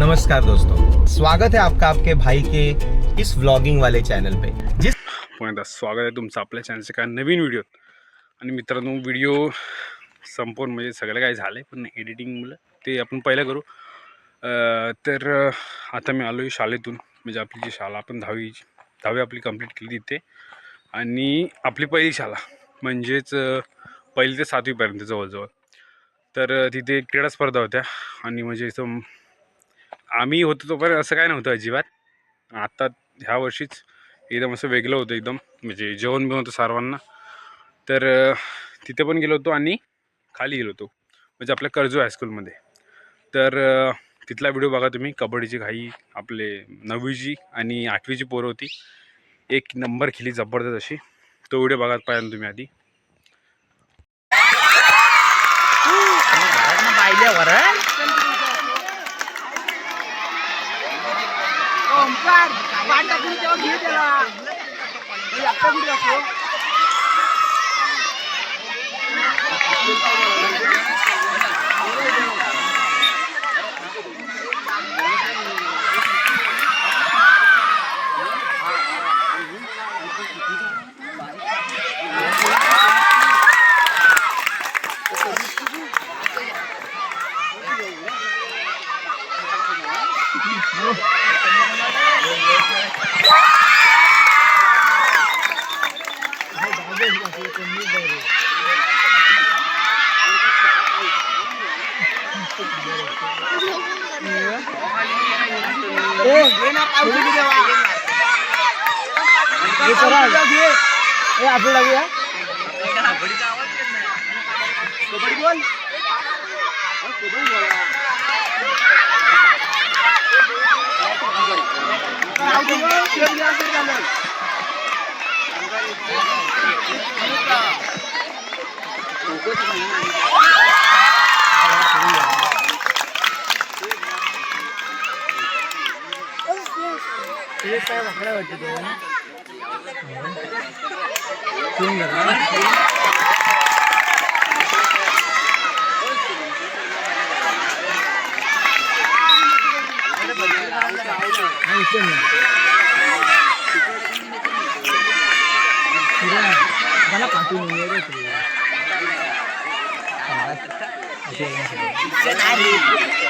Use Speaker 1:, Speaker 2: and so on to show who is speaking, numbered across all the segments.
Speaker 1: नमस्कार दोस्तों। स्वागत है आपका आपके भाई के इस व्लॉगिंग वाले चॅनल पे। जिस
Speaker 2: पुन्हा स्वागत आहे तुमचं आपल्या चॅनलच्या काय नवीन व्हिडिओत आणि मित्रांनो व्हिडिओ संपूर्ण म्हणजे सगळं काय झालं आहे पण एडिटिंग ते आपण पहिलं करू. तर आता मी आलो आहे शाळेतून. म्हणजे आपली जी शाळा आपण दहावी दहावी आपली कंप्लीट केली तिथे. आणि आपली पहिली शाळा म्हणजेच पहिली ते सातवीपर्यंत जवळजवळ. तर तिथे क्रीडा स्पर्धा होत्या. आणि म्हणजे इथं आम्ही होतो तोपर्यंत असं काय नव्हतं अजिबात. आता ह्या वर्षीच एकदम असं वेगळं होतं एकदम. म्हणजे जेवण बिवण होतं सर्वांना. तर तिथे पण गेलो होतो आणि खाली गेलो होतो. म्हणजे आपल्या कर्जो हायस्कूलमध्ये तर तिथला व्हिडिओ बघा तुम्ही. कबड्डीची घाई आपले नववीची आणि आठवीची पोरं होती. एक नंबर खेळली जबरदस्त अशी. तो व्हिडिओ बघा पाहिजे तुम्ही आधी.
Speaker 3: पाठ टाकून तेव्हा घेऊ त्याला म्हणजे कुठे असतो घे ना पावती घे तेव्हा. घे ए, आपलं लागूया कबड्डी बोल. कबड्डी बोला. पावती शेप घ्या, असं झालं. अरे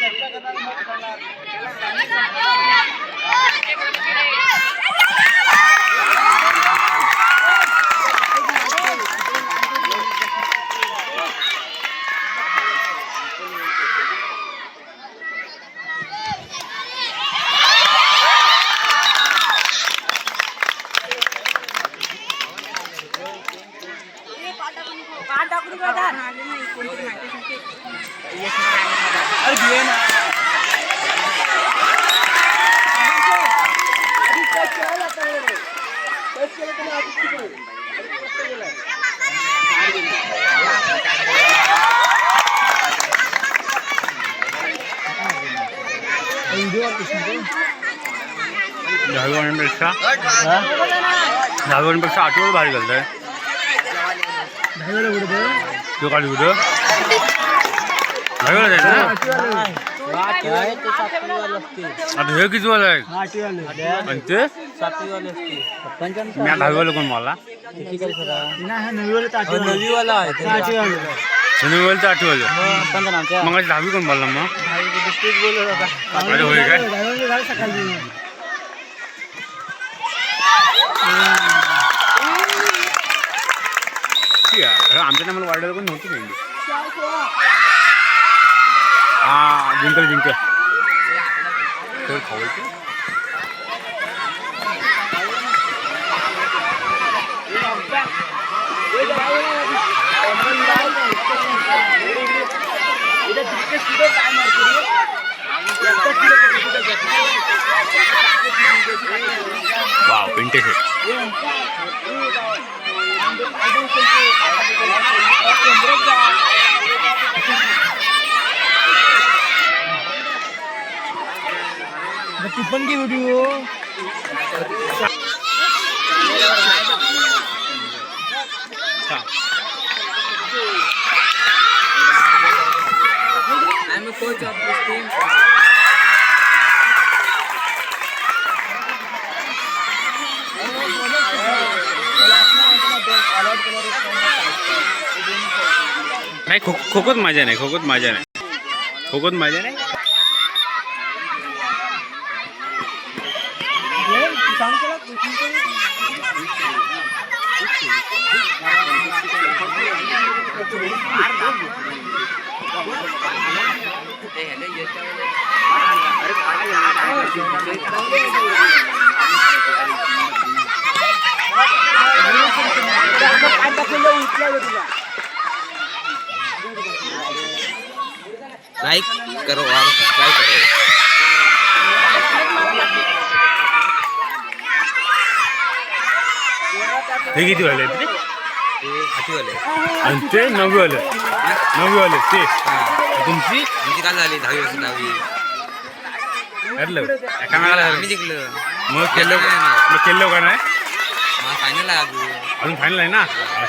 Speaker 3: घे ना. आधी touch केला ना आता हे. Touch केलं तर मग आधीच तिकडे. आधी touch केलाय.
Speaker 2: दहावीवाल्यांपेक्षा दहावीवाल्यांपेक्षा आठवीवर भारी घालत आहे तो काढली कुठं दहावीला जायचं ना आता हे किती वाला आहे? आणि ते? मी दहावीवाला कोण मला?
Speaker 3: नवीवाला आहे
Speaker 2: शनिवारचं मग दहावी कोण मला मग? अरे होय काय? आमच्या टायमाला वाढायला पण नव्हती भेंडी जिंकल जिंकल. खेळ खावायचे वाव
Speaker 3: तू पण घे व्हिडिओ
Speaker 2: हा.
Speaker 3: I'm a coach of this team.
Speaker 2: नाही खो खोकोत मजा नाही खोकोत मजा नाही खोकोत मजा नाही
Speaker 1: Naik ke ruang, naik ke ruang.
Speaker 2: हे किती वाले आहेत रे?
Speaker 1: आठवले
Speaker 2: आणि ते नववीवाले नववीवाले ते. तुमची?
Speaker 1: आमची काय झाली? दहावी वर्ष दहावी.
Speaker 2: ठरलं एका मागायला
Speaker 1: आम्ही जिंकलो.
Speaker 2: मग केलं मग केलं का नाही?
Speaker 1: मग फायनल आहे अजून.
Speaker 2: अजून फायनल आहे ना?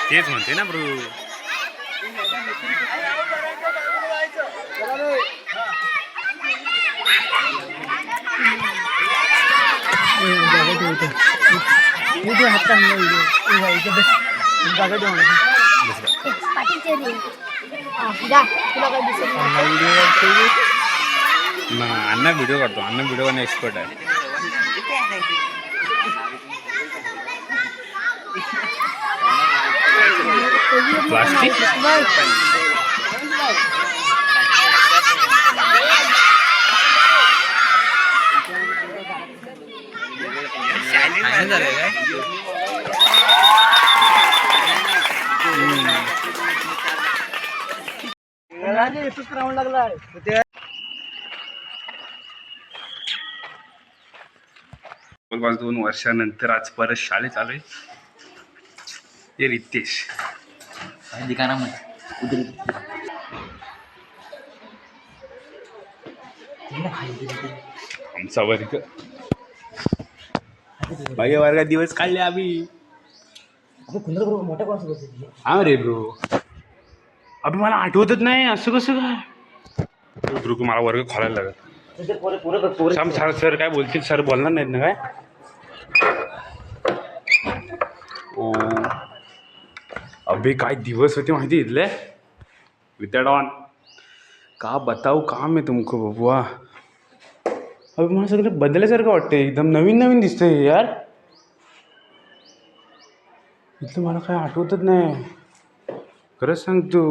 Speaker 2: तेच म्हणते ना ब्रू.
Speaker 4: पाठीचे रे हा, जा तुला काय दिसत नाही.
Speaker 2: मग अण्णा व्हिडिओ काढतो अण्णा व्हिडिओ करणे एक्सपर्ट आहे प्लास्टिक
Speaker 1: फायनल
Speaker 2: जवळपास दोन वर्षानंतर आज परत शाळेत आलोय. हे रितेश. आमचा वर्ग. माझ्या वर्गात दिवस काढले आम्ही. हा रे ब्रो. अभि मला आठवतच नाही असं कसं काय? मला वर्ग खोलायला लागत थांब सर सर काय बोलतील? सर बोलणार नाहीत ना काय? ओ. अभि काय दिवस होते माहिती इथले? विद्याडॉन का बताऊ काम आहे तुमको बबुआ. अभि मला सगळं बदलल्यासारखं वाटतं एकदम नवीन नवीन दिसतंय हे यार. इथलं मला काय आठवतच नाही. खरंच सांग तू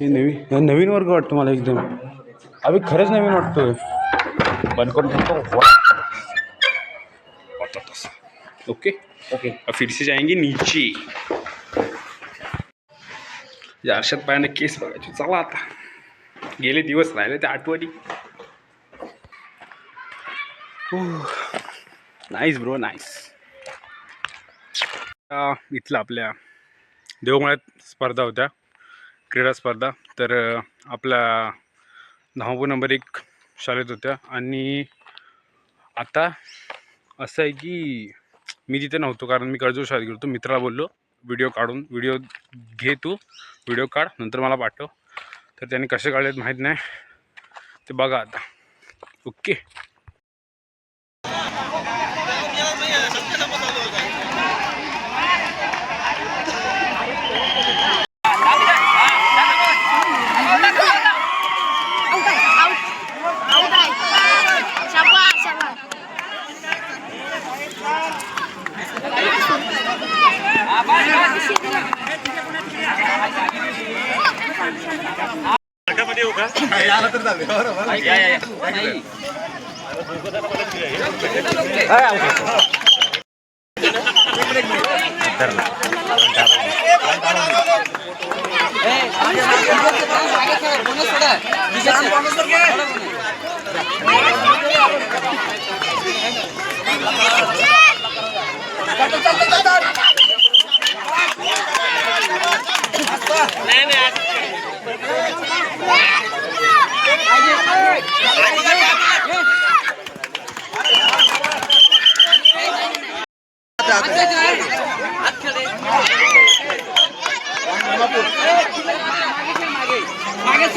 Speaker 2: हे नवीन नवीन वर्ग वाटतो मला एकदम. अभि खरंच नवीन वाटतोय. बंद करून टाकतो ओके. ओके. अब फिर से जाएंगे नीचे. या अर्षद पायाने केस बघायचे. चला आता. गेले दिवस राहिले त्या आठवणी. Nice bro nice. इथलं आपल्या देवमळ्यात स्पर्धा होत्या. क्रीडा स्पर्धा. तर आपला आपल्या नंबर एक शाळेत होत्या. आणि आता असं आहे की मी तिथे नव्हतो कारण मी कर्जूर शाळेत गेलो होतो. मित्राला बोललो व्हिडिओ काढून व्हिडिओ घे तू व्हिडिओ काढ नंतर मला पाठव. तर त्यांनी कसे काढलेत माहीत नाही. ते बघा आता. ओके.
Speaker 4: Yeah! মাগে মাগে
Speaker 1: মাগে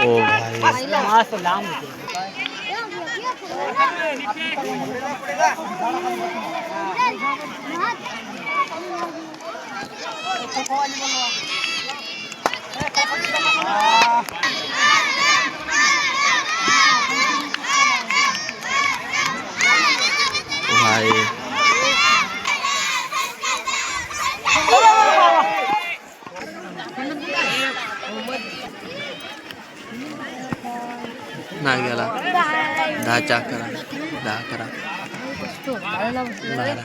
Speaker 1: भाई भाई नाही नाग्याला दहाच्या अकरा दहा अकरा बारा.